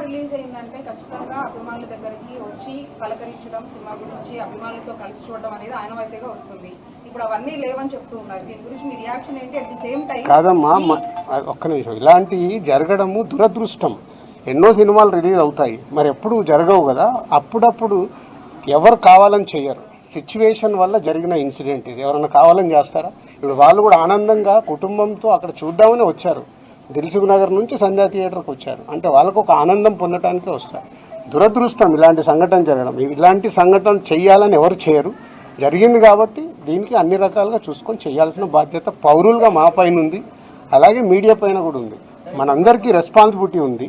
Release అయిందంటే ఖచ్చితంగా అభిమానుల దగ్గరికి వచ్చి పలకరించడం సినిమా గురించి అభిమానులతో కలిసి చూడడం అనేది ఆనవాయితీగా వస్తుంది. ఇప్పుడు అవన్నీ లేవని చెప్తూ ఉన్నారు. దీని గురించి మీ రియాక్షన్ ఏంటి? అట్ ది సేమ్ టైం కాదమ్మా మ- ఒక్క నిమిషం. ఇలాంటివి జరగడము దురదృష్టం. ఎన్నో సినిమాలు రిలీజ్ అవుతాయి. మరి ఎప్పుడు జరగవు కదా? అప్పుడప్పుడు ఎవరు కావాలని చేయరు సిచ్యువేషన్ వల్ల జరిగిన ఇన్సిడెంట్ ఇది. ఎవరైనా కావాలని చేస్తారా? ఇప్పుడు వాళ్ళు కూడా ఆనందంగా కుటుంబంతో అక్కడ చూద్దామని వచ్చారు. దిల్సుఖ్ నగర్ నుంచి సంధ్యా థియేటర్కి వచ్చారు. అంటే వాళ్ళకు ఒక ఆనందం పొందటానికి వస్తారు దురదృష్టం ఇలాంటి సంఘటన జరగడం. ఇలాంటి సంఘటన చేయాలని ఎవరు చేయరు. జరిగింది కాబట్టి దీనికి అన్ని రకాలుగా చూసుకొని చేయాల్సిన బాధ్యత పౌరులుగా మా పైన ఉంది. అలాగే మీడియా పైన కూడా ఉంది. మనందరికీ రెస్పాన్సిబిలిటీ ఉంది.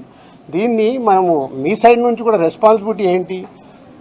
దీన్ని మనము మీ సైడ్ నుంచి కూడా రెస్పాన్సిబిలిటీ ఏంటి?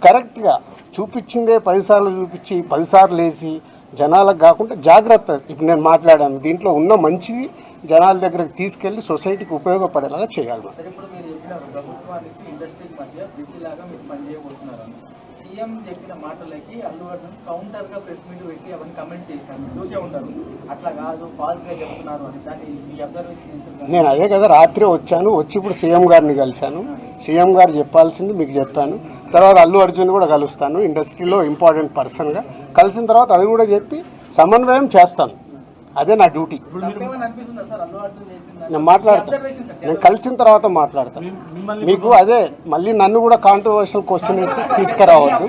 కరెక్ట్గా చూపించిందే పదిసార్లు చూపించి పదిసార్లు వేసి జనాలకు కాకుండా జాగ్రత్త. ఇప్పుడు నేను మాట్లాడాను. దీంట్లో ఉన్న మంచిది జనాల దగ్గరకు తీసుకెళ్ళి సొసైటీకి ఉపయోగపడేలాగా చేయాలి. మనం. సరే ఇప్పుడు మీరు చెప్పినారు ప్రభుత్వానికి ఇండస్ట్రీకి మధ్య బ్రిడ్జ్ లాగా మీరు పనిచేయబోతున్నారు అని సీఎం చెప్పిన మాటలకి అల్లు అర్జున్ కౌంటర్గా ప్రెస్ మీట్ పెట్టి అవన్నీ కమెంట్ చేసినారు. మీరు చూసే ఉంటారు. అట్లా కాదు ఫాల్స్గా చెప్తున్నారు అని. దాన్ని మీ అబ్జర్వేషన్ నేను అదే కదా రాత్రి వచ్చాను వచ్చి ఇప్పుడు సీఎం గారిని కలిశాను. సీఎం గారు చెప్పాల్సింది మీకు చెప్పాను. తర్వాత అల్లు అర్జున్ కూడా కలుస్తాను ఇండస్ట్రీలో ఇంపార్టెంట్ పర్సన్గా. కలిసిన తర్వాత అది కూడా చెప్పి సమన్వయం చేస్తాను. అదే నా డ్యూటీ. తప్పేమని అనిపిస్తుందా సార్? అల్లు అర్జున్ చేసిందా నేను మాట్లాడతాను నేను కలిసిన తర్వాత మాట్లాడతాను మీకు అదే మళ్ళీ నన్ను కూడా కాంట్రవర్షియల్ క్వశ్చన్ వేసి తీసుకురావద్దు.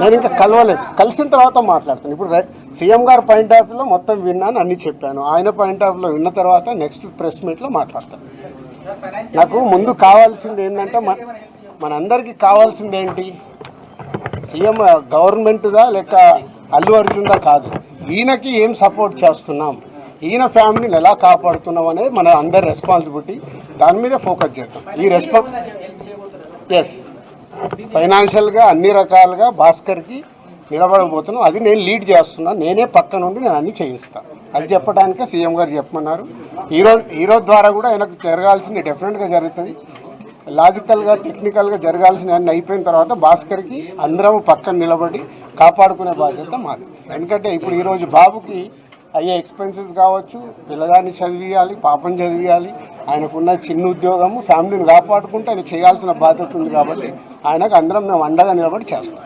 నేను ఇంకా కలవలేదు. కలిసిన తర్వాత మాట్లాడతాను. ఇప్పుడు సీఎం గారు పాయింట్ ఆఫ్ వ్యూలో మొత్తం విన్నాను అన్ని చెప్పాను. ఆయన పాయింట్ ఆఫ్ వ్యూలో విన్న తర్వాత నెక్స్ట్ ప్రెస్ మీట్లో మాట్లాడతాను నాకు ముందు కావాల్సింది ఏంటంటే మన మనందరికీ కావాల్సింది ఏంటి? సీఎం గవర్నమెంట్దా లేక అల్లు అర్జున్దా కాదు. ఈయనకి ఏం సపోర్ట్ చేస్తున్నాం? ఈయన ఫ్యామిలీని ఎలా కాపాడుతున్నాం అనేది మన అందరి రెస్పాన్సిబిలిటీ దాని మీద ఫోకస్ చేద్దాం. ఈ రెస్పాన్స్ ఎస్ ఫైనాన్షియల్గా అన్ని రకాలుగా భాస్కర్కి నిలబడబోతున్నాం. అది నేను లీడ్ చేస్తున్నాను నేనే పక్క నుండి నేను అన్ని చేయిస్తాను అది చెప్పడానికే సీఎం గారు చెప్పమన్నారు. ఈరోజు ఈరోజు ద్వారా కూడా ఆయనకు జరగాల్సింది డెఫినెట్గా జరుగుతుంది. లాజికల్గా టెక్నికల్గా జరగాల్సిన అన్ని అయిపోయిన తర్వాత భాస్కర్కి అందరం పక్కన నిలబడి కాపాడుకునే బాధ్యత మాది. ఎందుకంటే ఇప్పుడు ఈరోజు బాబుకి అయ్యే ఎక్స్పెన్సెస్ కావచ్చు పిల్లగాన్ని చదివియాలి పాపం చదివియాలి ఆయనకున్న చిన్న ఉద్యోగము ఫ్యామిలీని కాపాడుకుంటే ఆయన చేయాల్సిన బాధ్యత ఉంది కాబట్టి ఆయనకు అందరం మేము అండగా నిలబడి చేస్తాం.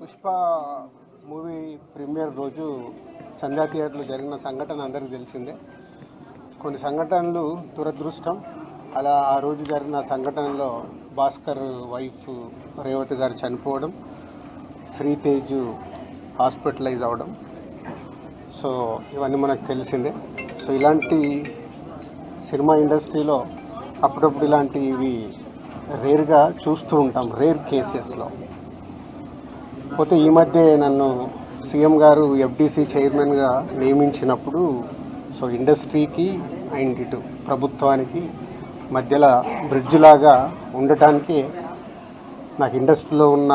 పుష్ప మూవీ ప్రీమియర్ రోజు సంధ్యా థియేటర్లో జరిగిన సంఘటన అందరికీ తెలిసిందే. కొన్ని సంఘటనలు దురదృష్టం. అలా ఆ రోజు జరిగిన సంఘటనలో భాస్కర్ వైఫ్ రేవతి గారు చనిపోవడం శ్రీతేజ్ హాస్పిటలైజ్ అవ్వడం సో ఇవన్నీ మనకు తెలిసిందే. సో ఇలాంటి సినిమా ఇండస్ట్రీలో అప్పుడప్పుడు ఇలాంటివి రేర్గా చూస్తూ ఉంటాం రేర్ కేసెస్లో. పోతే ఈ మధ్య నన్ను సీఎం గారు ఎఫ్డీసీ చైర్మన్గా నియమించినప్పుడు సో ఇండస్ట్రీకి అండ్ ఇటు ప్రభుత్వానికి మధ్యలో బ్రిడ్జ్ లాగా ఉండటానికి నాకు ఇండస్ట్రీలో ఉన్న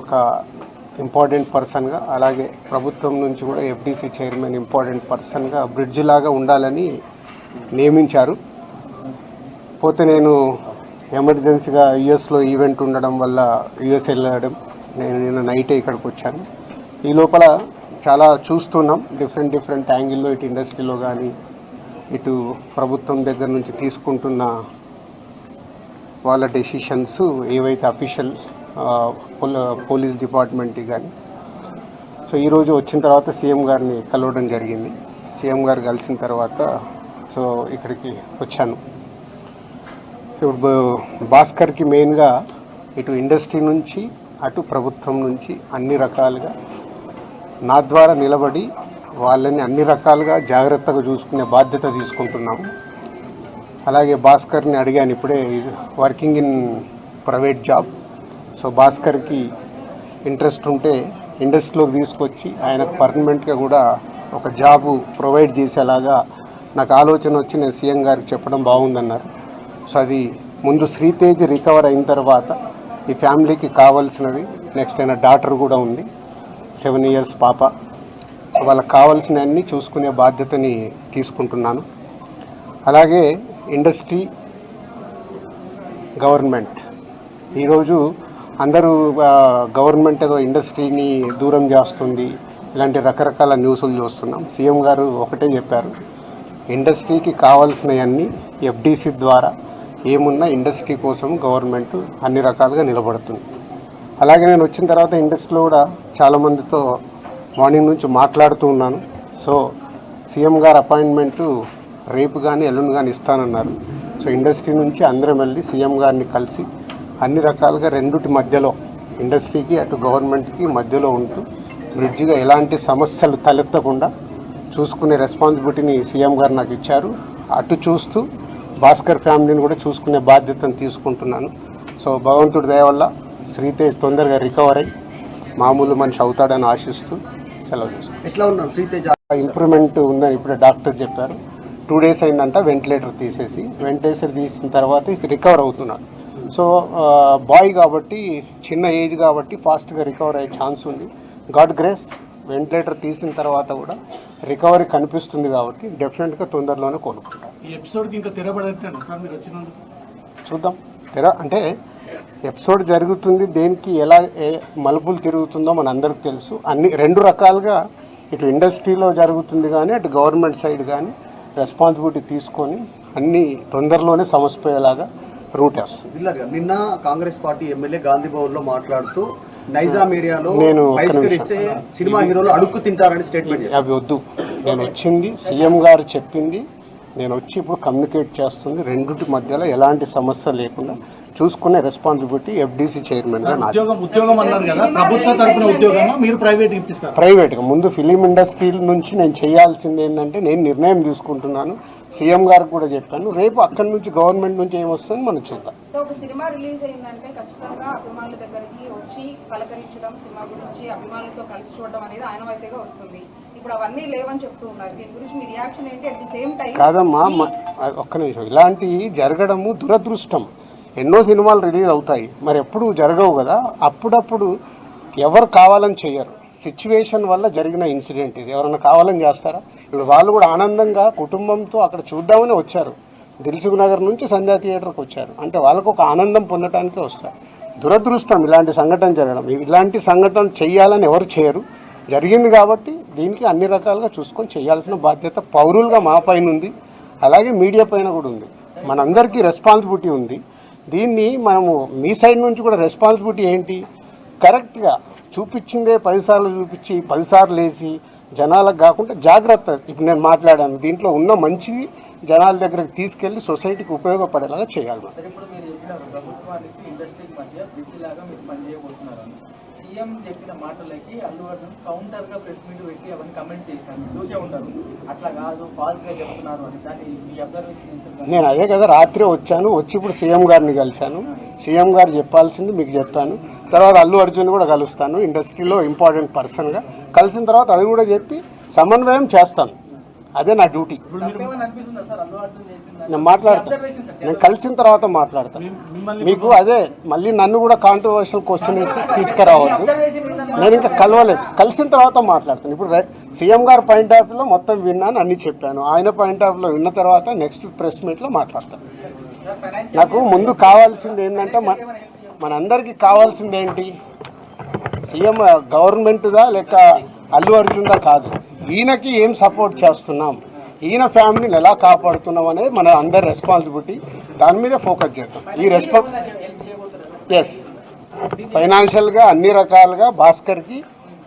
ఒక ఇంపార్టెంట్ పర్సన్గా అలాగే ప్రభుత్వం నుంచి కూడా ఎఫ్డీసీ చైర్మన్ ఇంపార్టెంట్ పర్సన్గా బ్రిడ్జ్ లాగా ఉండాలని నియమించారు. పోతే నేను ఎమర్జెన్సీగా యుఎస్లో ఈవెంట్ ఉండడం వల్ల యుఎస్ వెళ్ళడం నేను నిన్న నైటే ఇక్కడికి వచ్చాను. ఈ లోపల చాలా చూస్తున్నాం డిఫరెంట్ డిఫరెంట్ యాంగిల్లో ఇటు ఇండస్ట్రీలో కానీ ఇటు ప్రభుత్వం దగ్గర నుంచి తీసుకుంటున్న వాళ్ళ డెసిషన్స్ ఏవైతే అఫీషియల్ పోలీస్ డిపార్ట్మెంట్ కానీ సో ఈరోజు వచ్చిన తర్వాత సీఎం గారిని కలవడం జరిగింది. సీఎం గారు కలిసిన తర్వాత సో ఇక్కడికి వచ్చాను. ఇప్పుడు భాస్కర్కి మెయిన్గా ఇటు ఇండస్ట్రీ నుంచి అటు ప్రభుత్వం నుంచి అన్ని రకాలుగా నా ద్వారా నిలబడి వాళ్ళని అన్ని రకాలుగా జాగ్రత్తగా చూసుకునే బాధ్యత తీసుకుంటున్నాము. అలాగే భాస్కర్ని అడిగాను ఇప్పుడే working in private job so భాస్కర్కి interest ఉంటే ఇండస్ట్రీలోకి తీసుకొచ్చి ఆయనకు పర్మనెంట్గా కూడా ఒక జాబు ప్రొవైడ్ చేసేలాగా నాకు ఆలోచన వచ్చి నేను సీఎం గారికి చెప్పడం బాగుందన్నారు. సో అది ముందు శ్రీతేజ్ రికవర్ అయిన తర్వాత ఈ ఫ్యామిలీకి కావాల్సినవి. నెక్స్ట్ ఆయన డాటర్ కూడా ఉంది. సెవెన్ ఇయర్స్ పాప. వాళ్ళకి కావాల్సినవన్నీ చూసుకునే బాధ్యతని తీసుకుంటున్నాను. అలాగే ఇండస్ట్రీ గవర్నమెంట్. ఈరోజు అందరూ గవర్నమెంట్ ఏదో ఇండస్ట్రీని దూరం చేస్తుంది ఇలాంటి రకరకాల న్యూస్లు చూస్తున్నాం. సీఎం గారు ఒకటే చెప్పారు ఇండస్ట్రీకి కావాల్సినవన్నీ ఎఫ్డీసీ ద్వారా ఏమున్నా ఇండస్ట్రీ కోసం గవర్నమెంట్ అన్ని రకాలుగా నిలబడుతుంది. అలాగే నేను వచ్చిన తర్వాత ఇండస్ట్రీలో కూడా చాలామందితో మార్నింగ్ నుంచి మాట్లాడుతూ ఉన్నాను. సో సీఎం గారు అపాయింట్మెంటు రేపు కానీ ఎల్లుండి కానీ ఇస్తానన్నారు. సో ఇండస్ట్రీ నుంచి అందరం వెళ్ళి సీఎం గారిని కలిసి అన్ని రకాలుగా రెండుటి మధ్యలో ఇండస్ట్రీకి అటు గవర్నమెంట్కి మధ్యలో ఉంటూ బ్రిడ్జిగా ఎలాంటి సమస్యలు తలెత్తకుండా చూసుకునే రెస్పాన్సిబిలిటీని సీఎం గారు నాకు ఇచ్చారు. అటు చూస్తూ భాస్కర్ ఫ్యామిలీని కూడా చూసుకునే బాధ్యతను తీసుకుంటున్నాను. సో భగవంతుడి దయ వల్ల శ్రీతేజ్ తొందరగా రికవర్ అయ్యి మామూలు మనిషి అవుతాడని ఆశిస్తూ సెలవు తీసుకుంటాను ఎట్లా ఉన్నాం శ్రీతేజ ఇంప్రూవ్మెంట్ ఉందని ఇప్పుడే డాక్టర్ చెప్పారు. టూ డేస్ అయిందంట వెంటిలేటర్ తీసేసి. వెంటిలేటర్ తీసిన తర్వాత ఇది రికవర్ అవుతున్నాడు సో బాయ్ కాబట్టి చిన్న ఏజ్ కాబట్టి ఫాస్ట్గా రికవర్ అయ్యే ఛాన్స్ ఉంది. గాడ్ గ్రేస్ వెంటిలేటర్ తీసిన తర్వాత కూడా రికవరీ కనిపిస్తుంది కాబట్టి డెఫినెట్గా తొందరలోనే కోలుకుంటాం ఈ ఎపిసోడ్కి ఇంకా తెరబడేస్తాను సార్ మీరు వచ్చినందుకు. చూద్దాం. తెర అంటే ఎపిసోడ్ జరుగుతుంది దేనికి ఎలా ఏ మలుపులు తిరుగుతుందో మన అందరికి తెలుసు. అన్ని రెండు రకాలుగా ఇటు ఇండస్ట్రీలో జరుగుతుంది కానీ అటు గవర్నమెంట్ సైడ్ కానీ రెస్పాన్సిబిలిటీ తీసుకొని అన్ని తొందరలోనే సమసిపోయేలాగా రూట్ వేస్తుంది. గారు నిన్న కాంగ్రెస్ పార్టీ ఎమ్మెల్యే గాంధీ భవన్లో మాట్లాడుతూ నైజాం ఏరియాలో నేను సినిమా హీరోలు అడుక్కు తింటారని స్టేట్మెంట్ అవి వద్దు. నేను వచ్చింది సీఎం గారు చెప్పింది నేను వచ్చి ఇప్పుడు కమ్యూనికేట్ చేస్తుంది రెండింటి మధ్యలో ఎలాంటి సమస్య లేకుండా చూసుకునే రెస్పాన్సిబిలిటీ ఎఫ్డీసీ చైర్మన్గా నాది. ఉద్యోగం ఉద్యోగం అన్నారు కదా ప్రభుత్వ తరపున ఉద్యోగమా? మీరు ప్రైవేట్ ప్రైవేట్గా ముందు ఫిలిం ఇండస్ట్రీ నుంచి నేను చేయాల్సింది ఏంటంటే నేను నిర్ణయం తీసుకుంటున్నాను. సీఎం గారికి కూడా చెప్పాను రేపు అక్కడి నుంచి గవర్నమెంట్ నుంచి ఏమొస్తుందో మనం చూద్దాం. సో ఒక సినిమా రిలీజ్ అయిందంటే ఖచ్చితంగా అభిమానుల దగ్గరికి వచ్చి పలకరించడం సినిమా గురించి అభిమానులతో కలిసి చూడడం అనేది ఆయనవైతేగా వస్తుంది. ఇప్పుడు అవన్నీ లేవని చెప్తూ ఉన్నారు. దీని గురించి మీ రియాక్షన్ ఏంటి? అట్ ది సేమ్ టైం కాదమ్మా మ- ఒక్క నిమిషం. ఇలాంటివి జరగడము దురదృష్టం. ఎన్నో సినిమాలు రిలీజ్ అవుతాయి. మరి ఎప్పుడు జరగవు కదా. అప్పుడప్పుడు ఎవరు కావాలని చేయరు సిచ్యువేషన్ వల్ల జరిగిన ఇన్సిడెంట్ ఇది. ఎవరైనా కావాలని చేస్తారా? ఇప్పుడు వాళ్ళు కూడా ఆనందంగా కుటుంబంతో అక్కడ చూద్దామని వచ్చారు. దిల్సుఖ్ నగర్ నుంచి సంధ్యా థియేటర్కి వచ్చారు. అంటే వాళ్ళకు ఒక ఆనందం పొందటానికి వస్తారు దురదృష్టం ఇలాంటి సంఘటన జరగడం. ఇలాంటి సంఘటన చేయాలని ఎవరు చేయరు. జరిగింది కాబట్టి దీనికి అన్ని రకాలుగా చూసుకొని చేయాల్సిన బాధ్యత పౌరులుగా మా పైన ఉంది. అలాగే మీడియా పైన కూడా ఉంది. మనందరికీ రెస్పాన్సిబిలిటీ ఉంది. దీన్ని మనము మీ సైడ్ నుంచి కూడా రెస్పాన్సిబిలిటీ ఏంటి? కరెక్ట్గా చూపించిందే పదిసార్లు చూపించి పదిసార్లు వేసి జనాలకు కాకుండా జాగ్రత్త. ఇప్పుడు నేను మాట్లాడాను దీంట్లో ఉన్న మంచిది జనాల దగ్గరకు తీసుకెళ్ళి సొసైటీకి ఉపయోగపడేలాగా చేయాలి మనం. సరే ఇప్పుడు మీరు చెప్పినారు ప్రభుత్వానికి ఇండస్ట్రీకి మధ్య బ్రిడ్జి లాగా మీరు పనిచేయబోతున్నారు అని సీఎం చెప్పిన మాటలకి అల్లు అర్జున్ కౌంటర్గా ప్రెస్ మీట్ పెట్టి అవన్నీ కమెంట్ చేసినారు చూసే ఉంటారు. అట్లా కాదు ఫాల్స్గా చెప్తున్నారు అని. దాన్ని మీ అబ్జర్వేషన్ నేను అదే కదా రాత్రి వచ్చాను వచ్చి ఇప్పుడు సీఎం గారిని కలిశాను. సీఎం గారు చెప్పాల్సింది మీకు చెప్పాను. తర్వాత అల్లు అర్జున్ కూడా కలుస్తాను ఇండస్ట్రీలో ఇంపార్టెంట్ పర్సన్గా కలిసిన తర్వాత అది కూడా చెప్పి సమన్వయం చేస్తాను. అదే నా డ్యూటీ. నేను మాట్లాడతాను నేను కలిసిన తర్వాత మాట్లాడతాను మీకు అదే మళ్ళీ నన్ను కూడా కాంట్రవర్షియల్ క్వశ్చన్ వేసి తీసుకురావద్దు. నేను ఇంకా కలవలేదు. కలిసిన తర్వాత మాట్లాడతాను. ఇప్పుడు సీఎం గారు పాయింట్ ఆఫ్లో మొత్తం విన్నాను అన్ని చెప్పాను. ఆయన పాయింట్ ఆఫ్లో విన్న తర్వాత నెక్స్ట్ ప్రెస్ మీట్లో మాట్లాడతాను నాకు ముందు కావాల్సింది ఏంటంటే మన మనందరికీ కావాల్సింది ఏంటి? సీఎం గవర్నమెంట్దా లేక అల్లు అర్జున్దా కాదు. ఈయనకి ఏం సపోర్ట్ చేస్తున్నాం? ఈయన ఫ్యామిలీని ఎలా కాపాడుతున్నాం అనేది మన అందరి రెస్పాన్సిబిలిటీ దాని మీద ఫోకస్ చేద్దాం. ఈ రెస్పాన్స్ ఎస్ ఫైనాన్షియల్గా అన్ని రకాలుగా భాస్కర్కి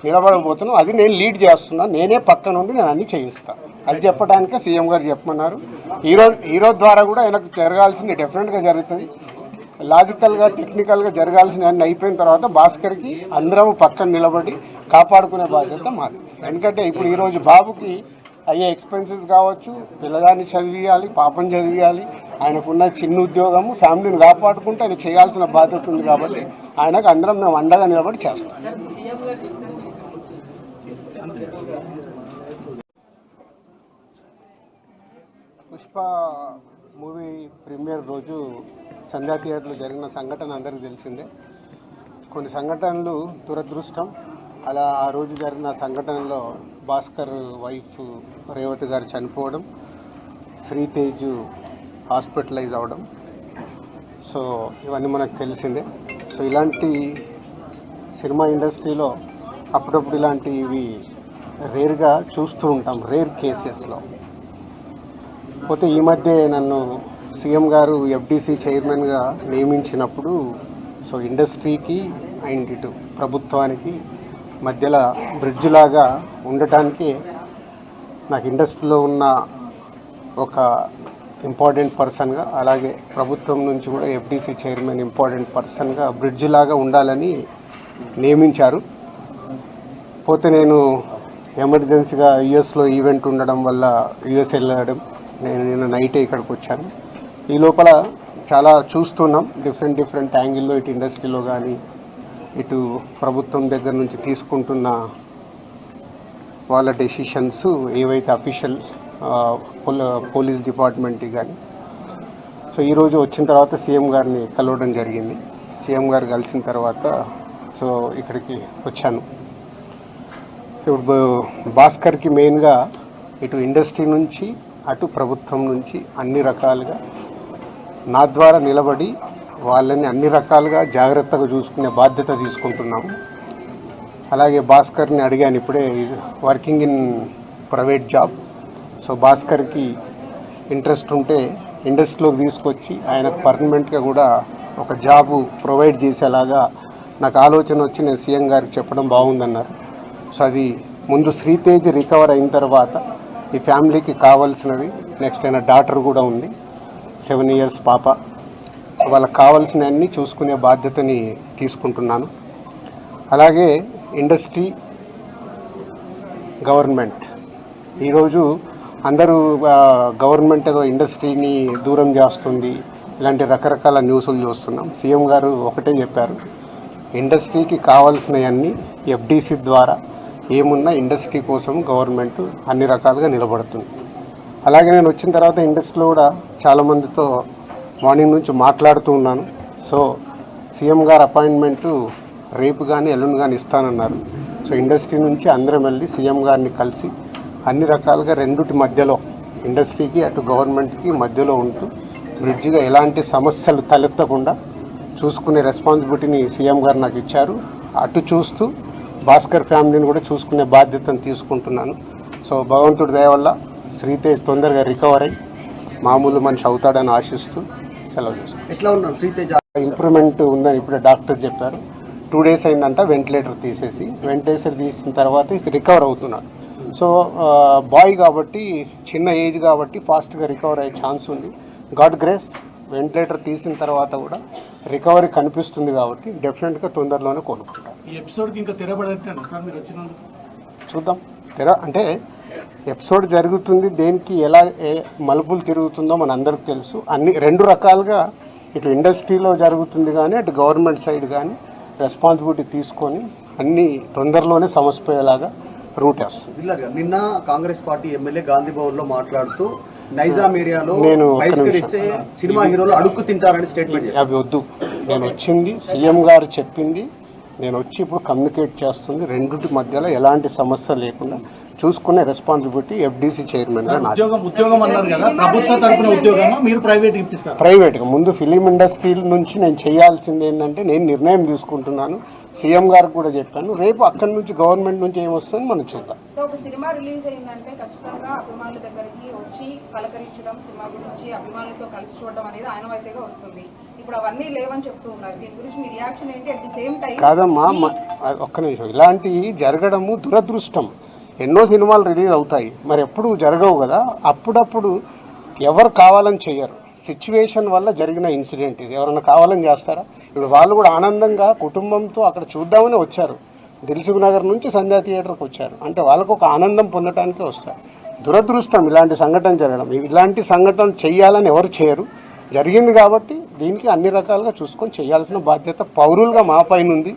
నిలబడబోతున్నాం. అది నేను లీడ్ చేస్తున్నాను నేనే పక్క నుండి నేను అన్ని చేయిస్తాను అది చెప్పడానికే సీఎం గారు చెప్పమన్నారు. ఈరోజు ఈరోజు ద్వారా కూడా ఆయనకు జరగాల్సింది డెఫినెట్గా జరుగుతుంది. లాజికల్గా టెక్నికల్గా జరగాల్సిన అన్ని అయిపోయిన తర్వాత భాస్కర్కి అందరం పక్కన నిలబడి కాపాడుకునే బాధ్యత మాది. ఎందుకంటే ఇప్పుడు ఈరోజు బాబుకి అయ్యే ఎక్స్పెన్సెస్ కావచ్చు పిల్లగాన్ని చదివియాలి పాపం చదివియాలి ఆయనకున్న చిన్న ఉద్యోగము ఫ్యామిలీని కాపాడుకుంటే ఆయన చేయాల్సిన బాధ్యత ఉంది కాబట్టి ఆయనకు అందరం మేము అండగా నిలబడి చేస్తాం. పుష్ప మూవీ ప్రీమియర్ రోజు సంధ్యా థియేటర్లో జరిగిన సంఘటన అందరికీ తెలిసిందే. కొన్ని సంఘటనలు దురదృష్టం. అలా ఆ రోజు జరిగిన సంఘటనలో భాస్కర్ వైఫ్ రేవతి గారు చనిపోవడం శ్రీతేజ్ హాస్పిటలైజ్ అవడం. సో ఇవన్నీ మనకు తెలిసిందే. సో ఇలాంటి సినిమా ఇండస్ట్రీలో అప్పుడప్పుడు ఇలాంటివి రేర్గా చూస్తూ ఉంటాం రేర్ కేసెస్లో. పోతే ఈ మధ్య నన్ను సీఎం గారు ఎఫ్డీసీ చైర్మన్గా నియమించినప్పుడు సో ఇండస్ట్రీకి అండ్ ఇటు ప్రభుత్వానికి మధ్యలో బ్రిడ్జ్ లాగా ఉండటానికి నాకు ఇండస్ట్రీలో ఉన్న ఒక ఇంపార్టెంట్ పర్సన్గా అలాగే ప్రభుత్వం నుంచి కూడా ఎఫ్డీసీ చైర్మన్ ఇంపార్టెంట్ పర్సన్గా బ్రిడ్జ్ లాగా ఉండాలని నియమించారు. పోతే నేను ఎమర్జెన్సీగా యుఎస్లో ఈవెంట్ ఉండడం వల్ల యుఎస్ వెళ్ళడం నేను నిన్న నైటే ఇక్కడికి వచ్చాను. ఈ లోపల చాలా చూస్తున్నాం. డిఫరెంట్ డిఫరెంట్ యాంగిల్లో ఇటు ఇండస్ట్రీలో కానీ ఇటు ప్రభుత్వం దగ్గర నుంచి తీసుకుంటున్న వాళ్ళ డెసిషన్స్ ఏవైతే అఫీషియల్ పోలీస్ డిపార్ట్మెంట్ కానీ సో ఈరోజు వచ్చిన తర్వాత సీఎం గారిని కలవడం జరిగింది. సీఎం గారు కలిసిన తర్వాత సో ఇక్కడికి వచ్చాను. ఇప్పుడు భాస్కర్కి మెయిన్గా ఇటు ఇండస్ట్రీ నుంచి అటు ప్రభుత్వం నుంచి అన్ని రకాలుగా నా ద్వారా నిలబడి వాళ్ళని అన్ని రకాలుగా జాగ్రత్తగా చూసుకునే బాధ్యత తీసుకుంటున్నాము. అలాగే భాస్కర్ని అడిగాను ఇప్పుడే working in private job so భాస్కర్కి interest ఉంటే ఇండస్ట్రీలోకి తీసుకొచ్చి ఆయనకు పర్మనెంట్గా కూడా ఒక జాబు ప్రొవైడ్ చేసేలాగా నాకు ఆలోచన వచ్చి నేను సీఎం గారికి చెప్పడం బాగుందన్నారు. సో అది ముందు శ్రీతేజ్ రికవర్ అయిన తర్వాత ఈ ఫ్యామిలీకి కావాల్సినవి. నెక్స్ట్ ఆయన డాటర్ కూడా ఉంది. సెవెన్ ఇయర్స్ పాప. వాళ్ళకి కావాల్సినవన్నీ చూసుకునే బాధ్యతని తీసుకుంటున్నాను. అలాగే ఇండస్ట్రీ గవర్నమెంట్. ఈరోజు అందరూ గవర్నమెంట్ ఏదో ఇండస్ట్రీని దూరం చేస్తుంది. ఇలాంటి రకరకాల న్యూస్లు చూస్తున్నాం. సీఎం గారు ఒకటే చెప్పారు. ఇండస్ట్రీకి కావాల్సినవన్నీ ఎఫ్డీసీ ద్వారా ఏమున్నా ఇండస్ట్రీ కోసం గవర్నమెంట్ అన్ని రకాలుగా నిలబడుతుంది. అలాగే నేను వచ్చిన తర్వాత ఇండస్ట్రీలో కూడా చాలామందితో మార్నింగ్ నుంచి మాట్లాడుతూ ఉన్నాను. సో సీఎం గారు అపాయింట్మెంటు రేపు కానీ ఎల్లుండి కానీ ఇస్తానన్నారు. సో ఇండస్ట్రీ నుంచి అందరం వెళ్ళి సీఎం గారిని కలిసి అన్ని రకాలుగా రెండుటి మధ్యలో ఇండస్ట్రీకి అటు గవర్నమెంట్కి మధ్యలో ఉంటూ బ్రిడ్జిగా ఎలాంటి సమస్యలు తలెత్తకుండా చూసుకునే రెస్పాన్సిబిలిటీని సీఎం గారు నాకు ఇచ్చారు. అటు చూస్తూ భాస్కర్ ఫ్యామిలీని కూడా చూసుకునే బాధ్యతను తీసుకుంటున్నాను. సో భగవంతుడి దయ వల్ల శ్రీతేజ్ తొందరగా రికవర్ అయ్యి మామూలు మనిషి అవుతాడని ఆశిస్తూ సెలవు చేసుకుంటాను ఎట్లా ఉన్నాను శ్రీతేజ? ఇంప్రూవ్మెంట్ ఉందని ఇప్పుడే డాక్టర్ చెప్పారు. టూ డేస్ అయిందంట వెంటిలేటర్ తీసేసి. వెంటిలేటర్ తీసిన తర్వాత ఇది రికవర్ అవుతున్నాడు. సో బాయ్ కాబట్టి చిన్న ఏజ్ కాబట్టి ఫాస్ట్గా రికవర్ అయ్యే ఛాన్స్ ఉంది. God grace. వెంటిలేటర్ తీసిన తర్వాత కూడా రికవరీ కనిపిస్తుంది కాబట్టి డెఫినెట్గా తొందరలోనే కోలుకుంటాం. ఈ ఎపిసోడ్కి ఇంకా చూద్దాం. తెర అంటే ఎపిసోడ్ జరుగుతుంది దేనికి ఎలా ఏ మలుపులు తిరుగుతుందో మన అందరికి తెలుసు. అన్ని రెండు రకాలుగా ఇటు ఇండస్ట్రీలో జరుగుతుంది కానీ అటు గవర్నమెంట్ సైడ్ కానీ రెస్పాన్సిబిలిటీ తీసుకొని అన్ని తొందరలోనే సమసిపోయేలాగా రూట్ వేస్తుంది. నిన్న కాంగ్రెస్ పార్టీ ఎమ్మెల్యే గాంధీ భవన్లో మాట్లాడుతూ నైజాం ఏరియాలో నేను సినిమా హీరోలు అడుక్కు తింటారని స్టేట్మెంట్ అవి వద్దు. నేను వచ్చింది సీఎం గారు చెప్పింది. నేను వచ్చి ఇప్పుడు కమ్యూనికేట్ చేస్తుంది. రెండింటి మధ్యలో ఎలాంటి సమస్య లేకుండా చూసుకునే రెస్పాన్సిబిలిటీ ఎఫ్డీసీ చైర్మన్గా నాది. ఉద్యోగం ఉద్యోగం అన్నారు కదా. ప్రభుత్వ తరపున ఉద్యోగమా? మీరు ప్రైవేట్ ఇప్పిస్తారు? ప్రైవేట్గా ముందు ఫిలిం ఇండస్ట్రీ నుంచి నేను చేయాల్సింది ఏంటంటే నేను నిర్ణయం తీసుకుంటున్నాను. సీఎం గారికి కూడా చెప్పాను రేపు అక్కడి నుంచి గవర్నమెంట్ నుంచి ఏమొస్తుందో మనం చూద్దాం. సో ఒక సినిమా రిలీజ్ అయిందంటే ఖచ్చితంగా అభిమానుల దగ్గరికి వచ్చి పలకరించడం సినిమా గురించి అభిమానులతో కలిసి చూడడం అనేది ఆనవాయితీగా వస్తుంది. ఇప్పుడు అవన్నీ లేవని చెప్తూ ఉన్నారు. దీని గురించి మీ రియాక్షన్ ఏంటి? అట్ ది సేమ్ టైం కాదమ్మా ఒక్క నిమిషం. ఇలాంటివి జరగడము దురదృష్టం. ఎన్నో సినిమాలు రిలీజ్ అవుతాయి. మరి ఎప్పుడు జరగవు కదా. అప్పుడప్పుడు ఎవరు కావాలని చేయరు సిచ్యువేషన్ వల్ల జరిగిన ఇన్సిడెంట్ ఇది. ఎవరైనా కావాలని చేస్తారా? ఇప్పుడు వాళ్ళు కూడా ఆనందంగా కుటుంబంతో అక్కడ చూద్దామని వచ్చారు. దిల్సుఖ్ నగర్ నుంచి సంధ్యా థియేటర్కి వచ్చారు. అంటే వాళ్ళకు ఒక ఆనందం పొందడానికి వస్తారు దురదృష్టం ఇలాంటి సంఘటన జరగడం. ఇలాంటి సంఘటన చేయాలని ఎవరు చేయరు. జరిగింది కాబట్టి దీనికి అన్ని రకాలుగా చూసుకొని చేయాల్సిన బాధ్యత పౌరులుగా మా పైన ఉంది.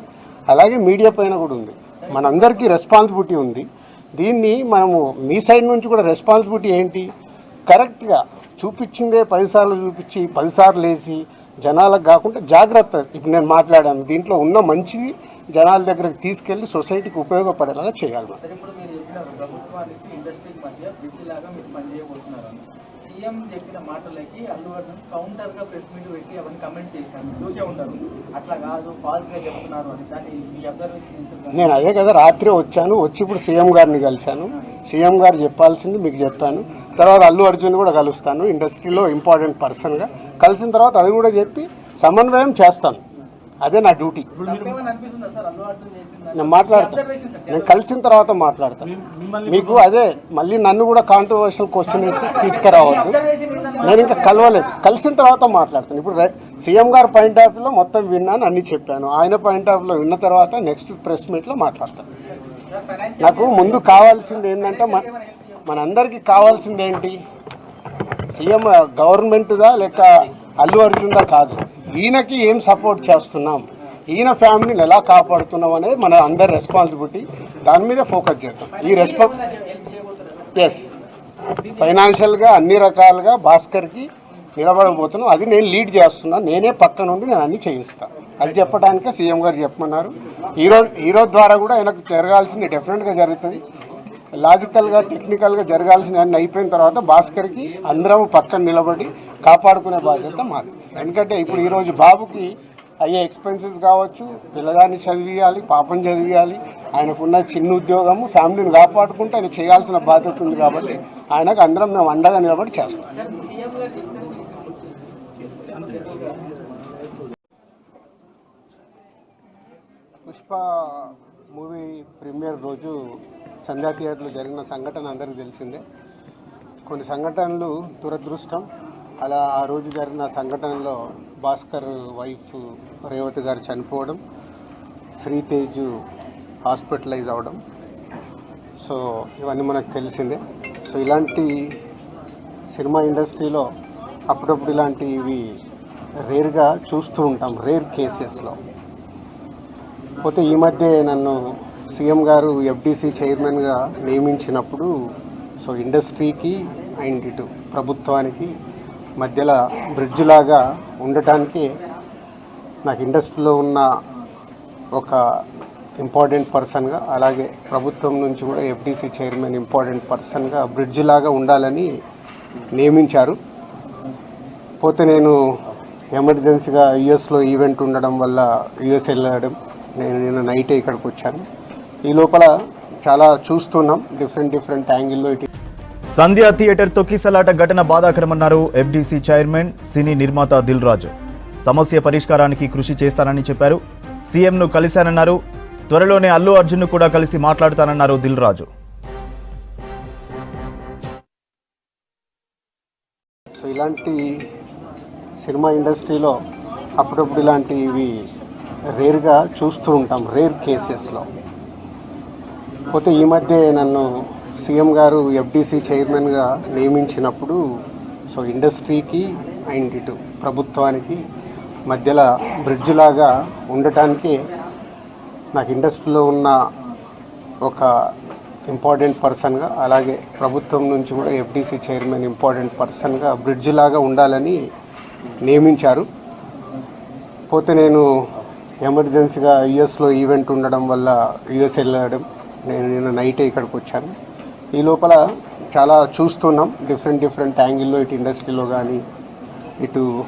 అలాగే మీడియా పైన కూడా ఉంది. మనందరికీ రెస్పాన్సిబిలిటీ ఉంది. దీన్ని మనము మీ సైడ్ నుంచి కూడా రెస్పాన్సిబిలిటీ ఏంటి? కరెక్ట్గా చూపించిందే పదిసార్లు చూపించి పదిసార్లు వేసి జనాలకు కాకుండా జాగ్రత్త. ఇప్పుడు నేను మాట్లాడాను దీంట్లో ఉన్న మంచిది జనాల దగ్గరకు తీసుకెళ్ళి సొసైటీకి ఉపయోగపడేలాగా చేయాలి మనం. ఇప్పుడు మీరు చెప్పిన చెప్పినారు ప్రభుత్వానికి ఇండస్ట్రీకి మధ్య బ్రిడ్జ్ లాగా మీరు పనిచేయబోతున్నారు అని. సీఎం చెప్పిన మాటలకి అల్లు అర్జున్ కౌంటర్గా ప్రెస్ మీట్ పెట్టి అవన్నీ కమెంట్ చేసినారు మీరు చూసే ఉంటారు. అట్లా కాదు ఫాల్స్గా చెప్తున్నారు అని. దాన్ని మీ అబ్జర్వేషన్ నేను అదే కదా రాత్రి వచ్చాను వచ్చి ఇప్పుడు సీఎం గారిని కలిశాను. సీఎం గారు చెప్పాల్సింది మీకు చెప్పాను. తర్వాత అల్లు అర్జున్ కూడా కలుస్తాను. ఇండస్ట్రీలో ఇంపార్టెంట్ పర్సన్గా కలిసిన తర్వాత అది కూడా చెప్పి సమన్వయం చేస్తాను. అదే నా డ్యూటీ. నేను మాట్లాడతాను నేను కలిసిన తర్వాత మాట్లాడతాను మీకు అదే మళ్ళీ నన్ను కూడా కాంట్రవర్షియల్ క్వశ్చన్ వేసి తీసుకురావద్దు. నేను ఇంకా కలవలేదు. కలిసిన తర్వాత మాట్లాడతాను. ఇప్పుడు సీఎం గారు పాయింట్ ఆఫ్ వ్యూలో మొత్తం విన్నాను అన్ని చెప్పాను. ఆయన పాయింట్ ఆఫ్ వ్యూలో విన్న తర్వాత నెక్స్ట్ ప్రెస్ మీట్లో మాట్లాడతాను నాకు ముందు కావాల్సింది ఏంటంటే మనందరికీ కావాల్సింది ఏంటి సీఎం గవర్నమెంట్దా లేక అల్లు అర్జున్దా కాదు. ఈయనకి ఏం సపోర్ట్ చేస్తున్నాం? ఈయన ఫ్యామిలీని ఎలా కాపాడుతున్నాం అనేది మన అందరి రెస్పాన్సిబిలిటీ. దాని మీద ఫోకస్ చేద్దాం. ఈ రెస్పాన్స్ ఎస్ ఫైనాన్షియల్గా అన్ని రకాలుగా భాస్కర్కి నిలబడబోతున్నాం. అది నేను లీడ్ చేస్తున్నాను నేనే పక్క నుండి నేను అన్ని చేయిస్తాను అది చెప్పడానికే సీఎం గారు చెప్పమన్నారు. ఈరోజు ఈరోజు ద్వారా కూడా ఆయనకు జరగాల్సింది డెఫినెట్గా జరుగుతుంది. లాజికల్గా టెక్నికల్గా జరగాల్సిన అన్ని అయిపోయిన తర్వాత భాస్కర్కి అందరం పక్కన నిలబడి కాపాడుకునే బాధ్యత మాది. ఎందుకంటే ఇప్పుడు ఈరోజు బాబుకి అయ్యే ఎక్స్పెన్సెస్ కావచ్చు పిల్లగాన్ని చదివియాలి పాపం చదివియాలి ఆయనకున్న చిన్న ఉద్యోగము ఫ్యామిలీని కాపాడుకుంటూ ఆయన చేయాల్సిన బాధ్యత ఉంది కాబట్టి ఆయనకు అందరం మేము అండగా నిలబడి చేస్తాం. పుష్ప మూవీ ప్రీమియర్ రోజు సంధ్యా థియేటర్లో జరిగిన సంఘటన అందరికీ తెలిసిందే. కొన్ని సంఘటనలు దురదృష్టం. అలా ఆ రోజు జరిగిన సంఘటనలో భాస్కర్ వైఫ్ రేవతి గారు చనిపోవడం శ్రీతేజ్ హాస్పిటలైజ్ అవడం. సో ఇవన్నీ మనకు తెలిసిందే. సో ఇలాంటి సినిమా ఇండస్ట్రీలో అప్పుడప్పుడు ఇలాంటివి రేర్గా చూస్తూ ఉంటాం రేర్ కేసెస్లో. పోతే ఈ మధ్య నన్ను సీఎం గారు ఎఫ్డీసీ చైర్మన్గా నియమించినప్పుడు సో ఇండస్ట్రీకి అండ్ ఇటు ప్రభుత్వానికి మధ్యలో బ్రిడ్జ్ లాగా ఉండటానికి నాకు ఇండస్ట్రీలో ఉన్న ఒక ఇంపార్టెంట్ పర్సన్గా అలాగే ప్రభుత్వం నుంచి కూడా ఎఫ్డీసీ చైర్మన్ ఇంపార్టెంట్ పర్సన్గా బ్రిడ్జ్ లాగా ఉండాలని నియమించారు. పోతే నేను ఎమర్జెన్సీగా యుఎస్లో ఈవెంట్ ఉండడం వల్ల యుఎస్ వెళ్ళడం నేను నిన్న నైటే ఇక్కడికి వచ్చాను. ఈ లోపల చాలా చూస్తున్నాం. డిఫరెంట్ డిఫరెంట్ యాంగిల్లో ఇటు సంధ్యా థియేటర్ తొక్కిసలాట ఘటన బాధాకరమన్నారు ఎఫ్డీసీ చైర్మన్ సినీ నిర్మాత దిల్ రాజు సమస్య పరిష్కారానికి కృషి చేస్తానని చెప్పారు. సీఎంను కలిశానన్నారు. త్వరలోనే అల్లు అర్జున్ను కూడా కలిసి మాట్లాడతానన్నారు దిల్ రాజు సో ఇలాంటి సినిమా ఇండస్ట్రీలో అప్పుడప్పుడు ఇలాంటివి రేర్గా చూస్తూ ఉంటాం రేర్ కేసెస్లో. పోతే ఈ మధ్య నన్ను సీఎం గారు ఎఫ్డీసీ చైర్మన్గా నియమించినప్పుడు సో ఇండస్ట్రీకి అండ్ ఇటు ప్రభుత్వానికి మధ్యలో బ్రిడ్జ్ లాగా ఉండటానికి నాకు ఇండస్ట్రీలో ఉన్న ఒక ఇంపార్టెంట్ పర్సన్గా అలాగే ప్రభుత్వం నుంచి కూడా ఎఫ్డీసీ చైర్మన్ ఇంపార్టెంట్ పర్సన్గా బ్రిడ్జ్ లాగా ఉండాలని నియమించారు. పోతే నేను ఎమర్జెన్సీగా యుఎస్లో ఈవెంట్ ఉండడం వల్ల యుఎస్ వెళ్ళడం నేను నిన్న నైటే ఇక్కడికి వచ్చాను. ఈ లోపల చాలా చూస్తున్నాం డిఫరెంట్ డిఫరెంట్ యాంగిల్లో ఇటు ఇండస్ట్రీలో కానీ ఇటు